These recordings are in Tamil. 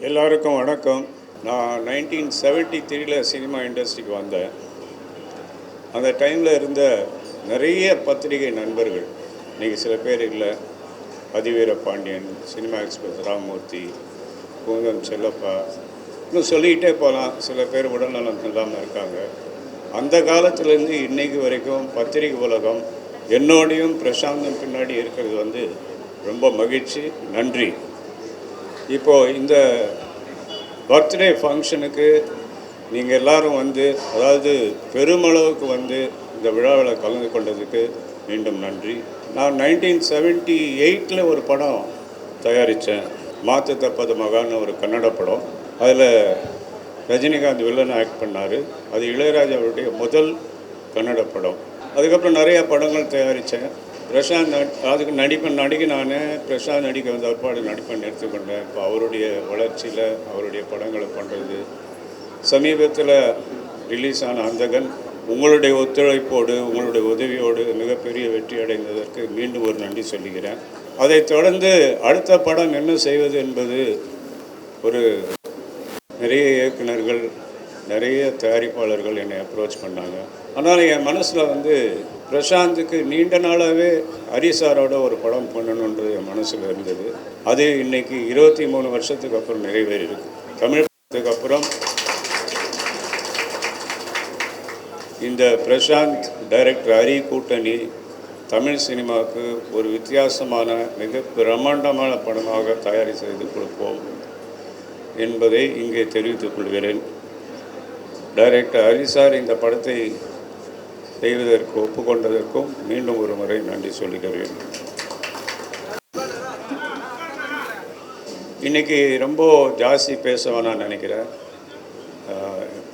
எல்லாருக்கும் வணக்கம். நான் நைன்டீன் செவன்ட்டி த்ரீல சினிமா இண்டஸ்ட்ரிக்கு வந்தேன். அந்த டைமில் இருந்த நிறைய பத்திரிகை நண்பர்கள் இன்றைக்கி சில பேர் இல்லை. அதிவீர பாண்டியன் சினிமா எக்ஸ்பிரஸ் ராமமூர்த்தி குங்கம் செல்லப்பா இன்னும் சொல்லிக்கிட்டே போகலாம் சில பேர் உடல்நலம் இல்லாமல் இருக்காங்க. அந்த காலத்துலேருந்து இன்னைக்கு வரைக்கும் பத்திரிகை உலகம் என்னோடையும் பிரசாந்தம் பின்னாடி இருக்கிறது வந்து ரொம்ப மகிழ்ச்சி நன்றி. இப்போது இந்த பர்த்டே ஃபங்க்ஷனுக்கு நீங்கள் எல்லாரும் வந்து அதாவது பெருமளவுக்கு வந்து இந்த விழாவில் கலந்து கொண்டதுக்கு மீண்டும் நன்றி. நான் நைன்டீன் செவன்ட்டி எயிட்டில் ஒரு படம் தயாரித்தேன் மாத்து தப்பது மகான்னு ஒரு கன்னட படம். அதில் ரஜினிகாந்த் வில்லன் ஆக்ட் பண்ணார். அது இளையராஜாவுடைய முதல் கன்னட படம். அதுக்கப்புறம் நிறைய படங்கள் தயாரித்தேன் பிரசாந்த் அதுக்கு நடிப்பேன் நடிக்க நான் பிரசாந்த் நடிக்க வந்த ஒருபாடு நடிப்பேன் எடுத்துக்கொண்டேன் இப்போ அவருடைய வளர்ச்சியில் அவருடைய படங்களை பண்ணுறது சமீபத்தில் ரிலீஸ் ஆன அந்தகன் உங்களுடைய ஒத்துழைப்போடு உங்களுடைய உதவியோடு மிகப்பெரிய வெற்றி அடைந்ததற்கு மீண்டும் ஒரு நன்றி சொல்லுகிறேன். அதைத் தொடர்ந்து அடுத்த படம் என்ன செய்வது என்பது ஒரு நிறைய இயக்குனர்கள் நிறைய தயாரிப்பாளர்கள் என்னை அப்ரோச் பண்ணாங்க. ஆனால் என் மனசில் வந்து பிரசாந்துக்கு நீண்ட நாளாகவே ஹரிசாரோட ஒரு படம் பண்ணணுன்றது என் மனசில் இருந்தது. அது இன்னைக்கு இருபத்தி மூணு வருஷத்துக்கு அப்புறம் நிறைவேறியிருக்கு. தமிழ் படத்துக்கு அப்புறம் இந்த பிரசாந்த் டைரக்டர் ஹரி கூட்டணி தமிழ் சினிமாவுக்கு ஒரு வித்தியாசமான மிக பிரம்மாண்டமான படமாக தயாரி செய்து கொடுப்போம் என்பதை இங்கே தெரிவித்துக் கொள்கிறேன். டைரக்டர் ஹரிசார் இந்த படத்தை செய்வதற்கு ஒப்புக்கொண்டதற்கும் மீண்டும் ஒரு முறை நன்றி சொல்கிறேன் இன்னைக்கு ரொம்ப ஜாஸ்தி பேச நான் நினைக்கிறேன்.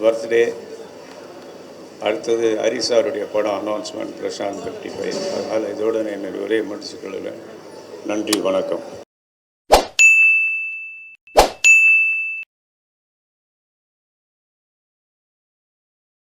பர்த்டே அடுத்தது ஹரிசாருடைய படம் அனௌன்ஸ்மெண்ட் பிரசாந்த் ஃபிஃப்டி ஃபைவ் அதனால் இதோடு நான் என்னுடைய உரையை முடிச்சுக்கொள்கிறேன் நன்றி வணக்கம்.